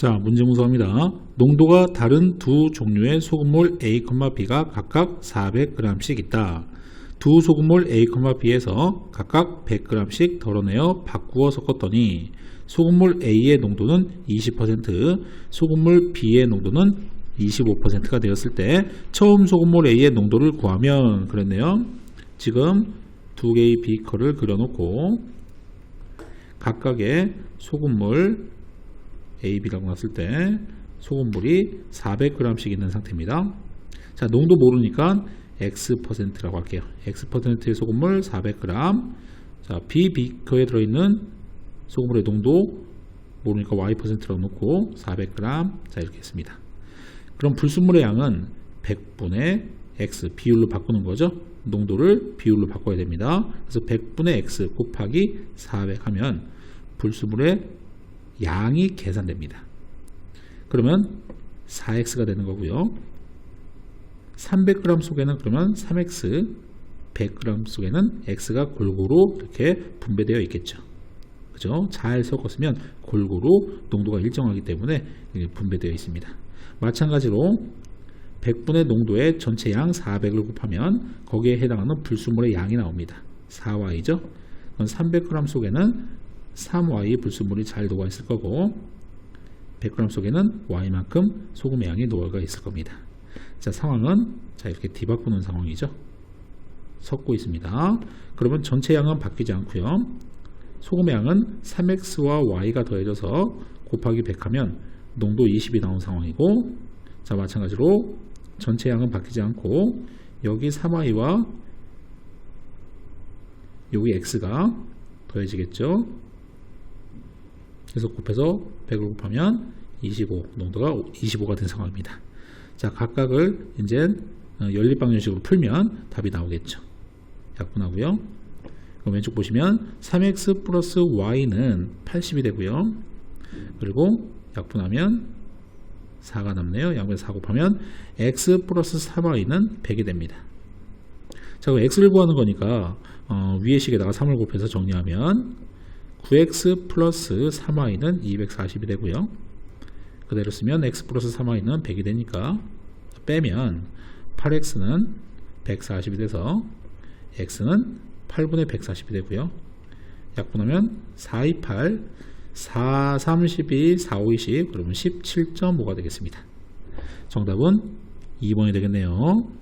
자, 문제 문서입니다. 농도가 다른 두 종류의 소금물 A, B가 각각 400g씩 있다. 두 소금물 A, B에서 각각 100g씩 덜어내어 바꾸어 섞었더니 소금물 A의 농도는 20%, 소금물 B의 농도는 25%가 되었을 때 처음 소금물 A의 농도를 구하면 그랬네요. 지금 두 개의 비커를 그려놓고 각각의 소금물 A, B라고 놨을 때 소금물이 400g씩 있는 상태입니다. 자, 농도 모르니까 X%라고 할게요. X%의 소금물 400g. 자, B 비커에 들어있는 소금물의 농도 모르니까 Y%라고 놓고 400g. 자, 이렇게 했습니다. 그럼 불순물의 양은 100분의 X 비율로 바꾸는 거죠. 농도를 비율로 바꿔야 됩니다. 그래서 100분의 X 곱하기 400 하면 불순물의 양이 계산됩니다. 그러면 4x가 되는 거고요. 300g 속에는 그러면 3x, 100g 속에는 x가 골고루 이렇게 분배되어 있겠죠. 그죠? 잘 섞었으면 골고루 농도가 일정하기 때문에 분배되어 있습니다. 마찬가지로 100분의 농도의 전체 양 400을 곱하면 거기에 해당하는 불순물의 양이 나옵니다. 4y죠. 그럼 300g 속에는 3y 불순물이 잘 녹아 있을 거고 100g 속에는 y만큼 소금의 양이 녹아 있을 겁니다. 자 상황은 자 이렇게 뒤바꾸는 상황이죠. 섞고 있습니다. 그러면 전체 양은 바뀌지 않고요. 소금의 양은 3x와 y가 더해져서 곱하기 100하면 농도 20이 나온 상황이고 자 마찬가지로 전체 양은 바뀌지 않고 여기 3y와 여기 x가 더해지겠죠. 그래서 곱해서 100을 곱하면 25 농도가 25가 된 상황입니다. 자 각각을 이제 연립방정식으로 풀면 답이 나오겠죠. 약분하고요. 그럼 왼쪽 보시면 3x 플러스 y는 80이 되고요. 그리고 약분하면 4가 남네요. 양분에서 4 곱하면 x 플러스 3y는 100이 됩니다. 자, 그럼 x를 구하는 거니까 어, 위의 식에다가 3을 곱해서 정리하면 9x 플러스 3y는 240이 되고요. 그대로 쓰면 x 플러스 3y는 100이 되니까 빼면 8x는 140이 돼서 x는 8분의 140이 되고요. 약분하면 4, 2, 8, 4, 32, 4, 5, 20 그러면 17.5가 되겠습니다. 정답은 2번이 되겠네요.